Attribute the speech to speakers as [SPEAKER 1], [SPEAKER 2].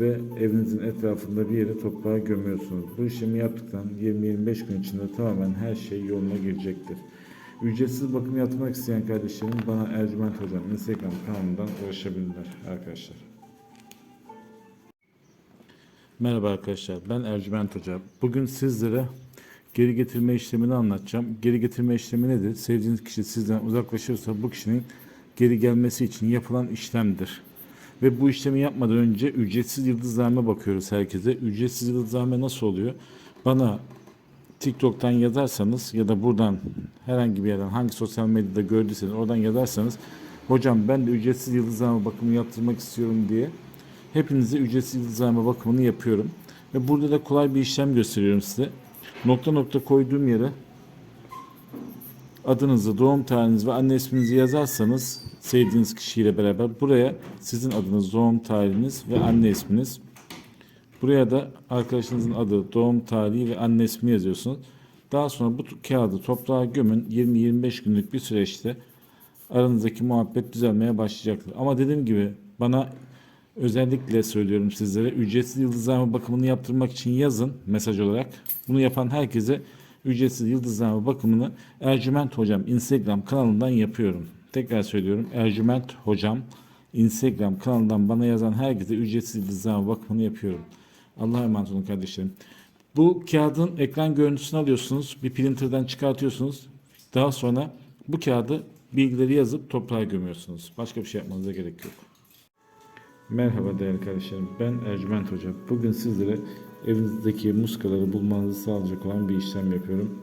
[SPEAKER 1] ve evinizin etrafında bir yere toprağa gömüyorsunuz. Bu işlemi yaptıktan 20-25 gün içinde tamamen her şey yoluna girecektir. Ücretsiz bakım yaptırmak isteyen kardeşlerim bana Ercüment Hocam Instagram kanalından ulaşabilirler arkadaşlar. Merhaba arkadaşlar ben Ercüment Hoca. Bugün sizlere geri getirme işlemini anlatacağım. Geri getirme işlemi nedir? Sevdiğiniz kişi sizden uzaklaşırsa bu kişinin geri gelmesi için yapılan işlemdir. Ve bu işlemi yapmadan önce ücretsiz yıldızlarına bakıyoruz herkese. Ücretsiz yıldızlarma nasıl oluyor? Bana TikTok'tan yazarsanız ya da buradan herhangi bir yerden hangi sosyal medyada gördüyseniz oradan yazarsanız hocam ben de ücretsiz yıldızlarma bakımı yaptırmak istiyorum diye hepinize ücretsiz yıldızlarma bakımını yapıyorum. Ve burada da kolay bir işlem gösteriyorum size. Nokta nokta koyduğum yere adınızı, doğum tarihinizi ve anne isminizi yazarsanız sevdiğiniz kişiyle beraber buraya sizin adınız, doğum tarihiniz ve anne isminiz. Buraya da arkadaşınızın adı, doğum tarihi ve anne ismini yazıyorsunuz. Daha sonra bu kağıdı toprağa gömün 20-25 günlük bir süreçte aranızdaki muhabbet düzelmeye başlayacaktır. Ama dediğim gibi bana özellikle söylüyorum sizlere ücretsiz yıldızlama bakımını yaptırmak için yazın mesaj olarak. Bunu yapan herkese ücretsiz yıldızlama bakımını Ercüment Hocam Instagram kanalından yapıyorum. Tekrar söylüyorum Ercüment Hocam Instagram kanalından bana yazan herkese ücretsiz yıldızlama bakımını yapıyorum. Allah'a emanet olun kardeşlerim. Bu kağıdın ekran görüntüsünü alıyorsunuz. Bir printerden çıkartıyorsunuz. Daha sonra bu kağıdı bilgileri yazıp toprağa gömüyorsunuz. Başka bir şey yapmanıza gerek yok. Merhaba değerli kardeşlerim. Ben Ercüment Hoca. Bugün sizlere evinizdeki muskaları bulmanızı sağlayacak olan bir işlem yapıyorum.